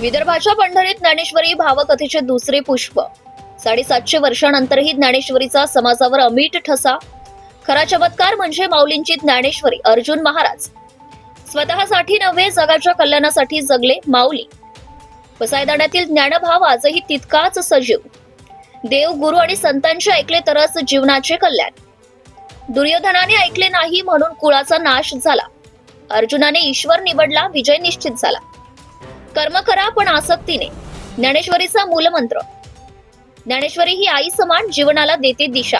विदर्भाच्या पंढरीत ज्ञानेश्वरी भावकथेचे दुसरे पुष्प. साडेसातशे वर्षानंतरही ज्ञानेश्वरीचा समाजावर अमीट ठसा. खरा चमत्कार म्हणजे माऊलींची ज्ञानेश्वरी अर्जुन महाराज. स्वतःसाठी नव्हे जगाच्या कल्याणासाठी जगले माऊली. पसायदाण्यातील ज्ञानभाव आजही तितकाच सजीव. देव गुरु आणि संतांचे ऐकले तरच जीवनाचे कल्याण. दुर्योधनाने ऐकले नाही म्हणून कुळाचा नाश झाला. अर्जुनाने ईश्वर निवडला विजय निश्चित झाला. कर्म करा पण आसक्तीने ज्ञानेश्वरीचा मूलमंत्र. ज्ञानेश्वरी ही आई समान जीवनाला देते दिशा.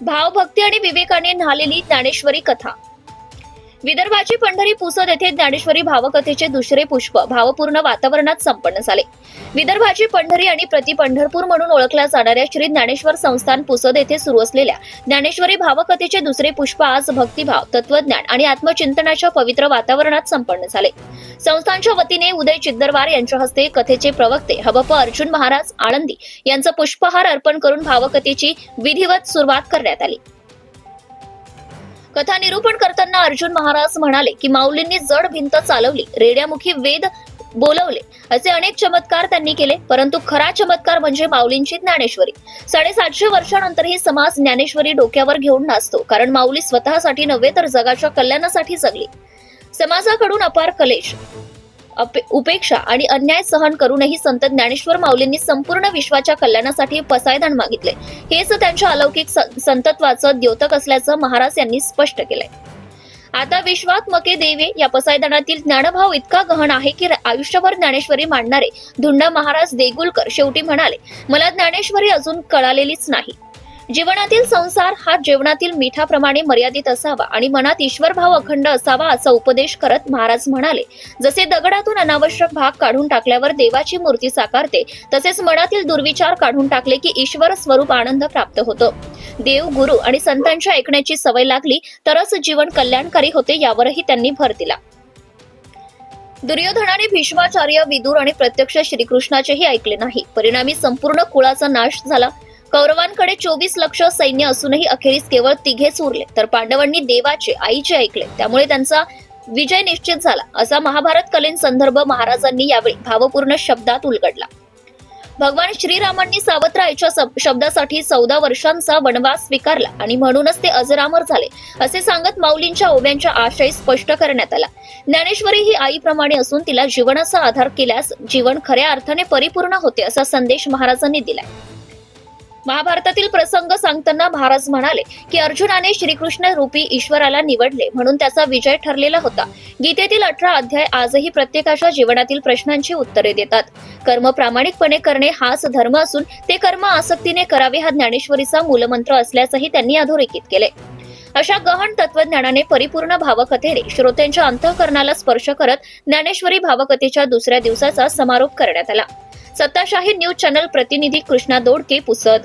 भावभक्ती आणि विवेकाने न्हालेली ज्ञानेश्वरी कथा. विदर्भाची पंढरी पुसद येथे ज्ञानेश्वरी भावकथेचे दुसरे पुष्प भावपूर्ण वातावरणात संपन्न झाले. विदर्भाची पंढरी आणि प्रति पंढरपूर म्हणून ओळखल्या जाणाऱ्या श्री ज्ञानेश्वर संस्थान पुसद येथे सुरू असलेल्या ज्ञानेश्वरी भावकथेचे दुसरे पुष्प आज भक्तिभाव तत्वज्ञान आणि आत्मचिंतनाच्या पवित्र वातावरणात संपन्न झाले. संस्थानच्या वतीने उदय चिद्दरवार यांच्या हस्ते कथेचे प्रवक्ते हबप अर्जुन महाराज आळंदी यांचं पुष्पहार अर्पण करून भावकथेची विधिवत सुरुवात करण्यात आली. कथा निरूपण करताना अर्जुन महाराज म्हणाले की माऊलींनी जड भिंत चालवली. रेड्यामुखी वेद बोलवले. असे अनेक चमत्कार त्यांनी केले परंतु खरा चमत्कार म्हणजे माऊलींची ज्ञानेश्वरी. साडेसातशे वर्षानंतरही समाज ज्ञानेश्वरी डोक्यावर घेऊन नाचतो कारण माऊली स्वतःसाठी नव्हे तर जगाच्या कल्याणासाठी जगली. समाजाकडून अपार कलेश अपे- उपेक्षा आणि अन्याय सहन करूनही संत ज्ञानेश्वर माऊलींनी संपूर्ण विश्वाच्या कल्याणासाठी पसायदान मागितले. हेच त्यांच्या अलौकिक संतत्वाचं द्योतक असल्याचं महाराज यांनी स्पष्ट केलंय. आता विश्वात मके देवे या पसायदानातील ज्ञानभाव इतका गहन आहे की आयुष्यभर ज्ञानेश्वरी मांडणारे. धुंडा महाराज देगुलकर शेवटी म्हणाले मला ज्ञानेश्वरी अजून कळालेलीच नाही. जीवनातील संसार हा जेवणातील मिठाप्रमाणे मर्यादित असावा आणि मनात ईश्वर भाव अखंड असावा असा उपदेश करत महाराज म्हणाले जसे दगडातून अनावश्यक भाग काढून टाकल्यावर देवाची मूर्ती साकारते तसेच मनातील दुर्विचार काढून टाकले की ईश्वर स्वरूप आनंद प्राप्त होतो. देव गुरु आणि संतांच्या ऐकण्याची सवय लागली तरच जीवन कल्याणकारी होते यावरही त्यांनी भर दिला. दुर्योधनाने भीष्माचार्य विदूर आणि प्रत्यक्ष श्रीकृष्णाचेही ऐकले नाही. परिणामी संपूर्ण कुळाचा नाश झाला. कौरवांकडे चोवीस लक्ष सैन्य असूनही अखेरीस केवळ तिघेच उरले तर पांडवांनी देवाचे आईचे ऐकले. त्यामुळे त्यांचा विजय निश्चित झाला. असा महाभारत कलेन संदर्भ महाराजांनी यावेळी भावपूर्ण शब्दात उलगडला. भगवान श्रीरामांनी सावत्रायच्या शब्दासाठी चौदा वर्षांचा वनवास स्वीकारला आणि म्हणूनच ते अजरामर झाले असे सांगत माऊलींच्या ओव्यांच्या आशय स्पष्ट करण्यात आला. ज्ञानेश्वरी ही आईप्रमाणे असून तिला जीवनाचा आधार केल्यास जीवन खऱ्या अर्थाने परिपूर्ण होते असा संदेश महाराजांनी दिलाय. महाभारतातील प्रसंग सांगताना महाराज म्हणाले की अर्जुनाने श्रीकृष्ण रूपी ईश्वराला निवडले म्हणून त्याचा विजय ठरलेला होता. गीतेतील अठरा अध्याय आजही प्रत्येकाच्या जीवनातील प्रश्नांची उत्तरे देतात. कर्म प्रामाणिकपणे करणे हाच धर्म असून ते कर्म आसक्तीने करावे हा ज्ञानेश्वरीचा मूलमंत्र असल्याचंही त्यांनी अधोरेखित केले. अशा गहन तत्वज्ञानाने परिपूर्ण भावकथेने श्रोत्यांच्या अंतःकरणाला स्पर्श करत ज्ञानेश्वरी भावकथेच्या दुसऱ्या दिवसाचा समारोप करण्यात आला. सत्ताशाही न्यूज चॅनल प्रतिनिधी कृष्णा दोडके पुसद.